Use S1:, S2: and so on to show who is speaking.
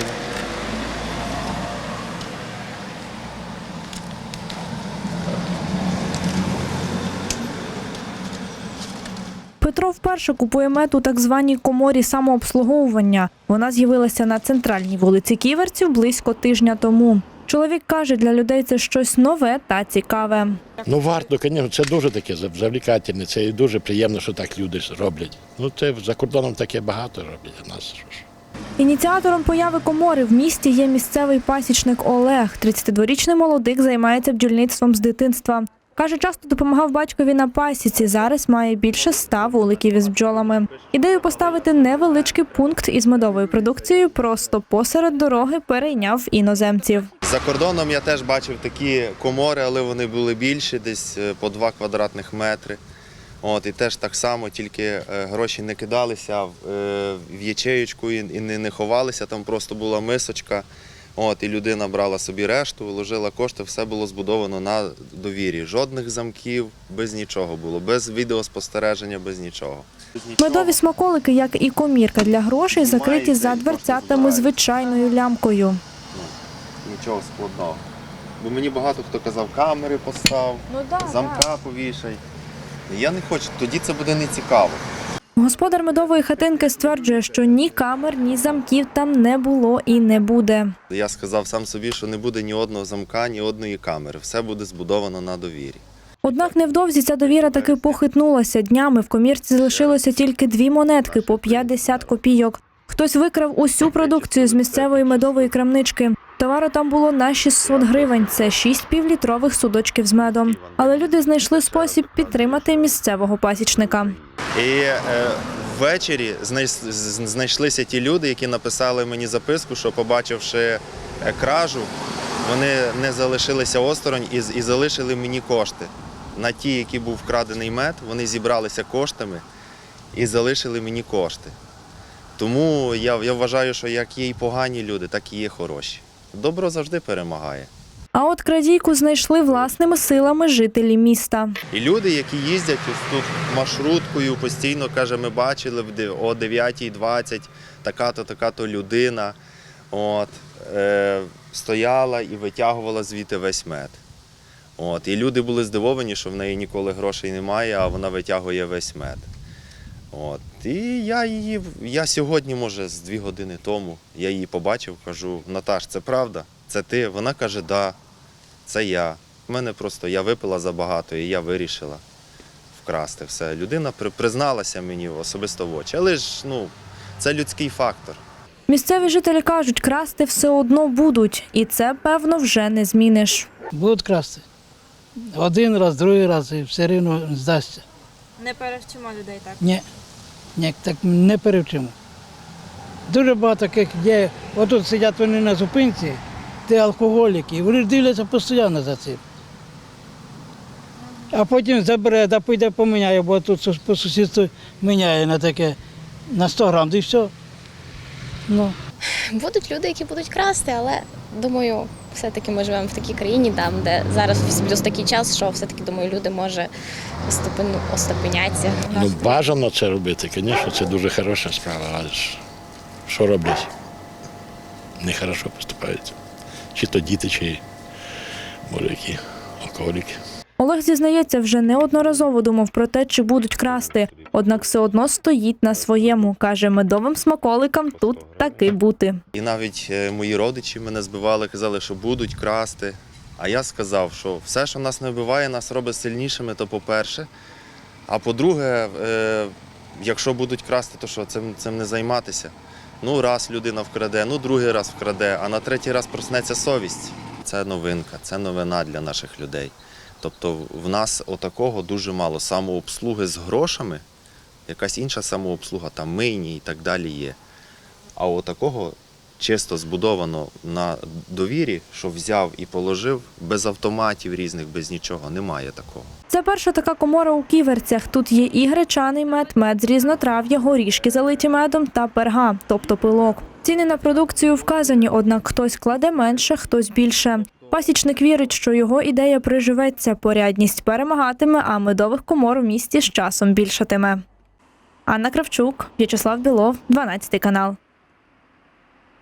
S1: його.
S2: Петро вперше купує мед у так званій коморі самообслуговування. Вона з'явилася на центральній вулиці Ківерців близько тижня тому. Чоловік каже, для людей це щось нове та цікаве.
S1: Ну варто, звісно, це дуже таке завлікательне, це і дуже приємно, що так люди роблять. Ну це за кордоном таке багато роблять, а нас що ж.
S2: Ініціатором появи комори в місті є місцевий пасічник Олег. 32-річний молодик займається бджільництвом з дитинства. Каже, часто допомагав батькові на пасіці. Зараз має більше ста вуликів із бджолами. Ідею поставити невеличкий пункт із медовою продукцією просто посеред дороги перейняв іноземців.
S3: За кордоном я теж бачив такі комори, але вони були більші, десь е, по 2 квадратних метри. От, і теж так само, тільки е, гроші не кидалися в, е, в ячеючку і, не, ховалися, там просто була мисочка. От, і людина брала собі решту, вложила кошти, все було збудовано на довірі. Жодних замків, без нічого було, без відеоспостереження, без нічого.
S2: Медові смаколики, як і комірка для грошей, закриті за дверцятами звичайною лямкою.
S3: Нічого складного. Бо мені багато хто казав, камери постав,
S2: Ну да,
S3: замка повішай. Я не хочу, тоді це буде не цікаво.
S2: Господар медової хатинки стверджує, що ні камер, ні замків там не було і не буде.
S3: Я сказав сам собі, що не буде ні одного замка, ні одної камери. Все буде збудовано на довірі.
S2: Однак невдовзі ця довіра таки похитнулася. Днями в комірці залишилося тільки дві монетки по 50 копійок. Хтось викрав усю продукцію з місцевої медової крамнички. Товару там було на 600 гривень. Це 6 півлітрових судочків з медом. Але люди знайшли спосіб підтримати місцевого пасічника.
S3: І е, ввечері знайшлися ті люди, які написали мені записку, що побачивши е, кражу, вони не залишилися осторонь і, і залишили мені кошти. На ті, які був вкрадений мед, вони зібралися коштами і залишили мені кошти. Тому я, я вважаю, що як є і погані люди, так і є хороші. Добро завжди перемагає.
S2: А от крадійку знайшли власними силами жителі міста.
S3: І люди, які їздять ось тут маршруткою, постійно каже, ми бачили о 9.20 така-то, така-то людина от, е, стояла і витягувала звідти весь мед. От, і люди були здивовані, що в неї ніколи грошей немає, а вона витягує весь мед. От. І я її, я сьогодні, може, з дві години тому, я її побачив, кажу, Наташ, це правда? Це ти? Вона каже, да, це я. У мене просто я випила забагато і я вирішила вкрасти все. Людина при- призналася мені особисто в очі. Але ж ну, це людський фактор.
S2: Місцеві жителі кажуть, красти все одно будуть, і це певно вже не зміниш.
S4: Будуть красти. Один раз, другий раз і все рівно здасться.
S2: Не перевчимо людей так.
S4: Ні, ні, так не перевчимо. Дуже багато таких є. Отут сидять вони на зупинці, ті алкоголіки, вони дивляться постійно за цим. А потім забере, да піде поміняє, бо тут по сусідству міняє на таке на 100 грам, і все. Ну.
S5: Будуть люди, які будуть красти, але думаю, все-таки ми живемо в такій країні, там, де зараз плюс такий час, що все-таки думаю, люди може остепеняться.
S1: Ну бажано це робити, звісно, це дуже хороша справа, але ж що роблять? Нехорошо поступають. Чи то діти, чи може які алкоголіки.
S2: Олег зізнається, вже неодноразово думав про те, чи будуть красти, однак все одно стоїть на своєму. каже, медовим смаколикам тут таки бути.
S3: І навіть е, мої родичі мене збивали, казали, що будуть красти. А я сказав, що все, що нас не вбиває, нас робить сильнішими, то по-перше. А по-друге, е, якщо будуть красти, то що цим, цим не займатися? Ну, раз людина вкраде, ну другий раз вкраде, а на третій раз проснеться совість. Це новинка, це новина для наших людей. Тобто в нас отакого дуже мало. Самообслуги з грошами, якась інша самообслуга, там мийні і так далі є. А отакого чисто збудовано на довірі, що взяв і положив, без автоматів різних, без нічого, немає такого.
S2: Це перша така комора у ківерцях. Тут є і гречаний мед, мед з різнотрав'я, горішки залиті медом та перга, тобто пилок. Ціни на продукцію вказані, однак хтось кладе менше, хтось більше. Пасічник вірить, що його ідея приживеться, порядність перемагатиме, а медових комор в місті з часом більшатиме. Анна Кравчук, В'ячеслав Білов, 12 канал.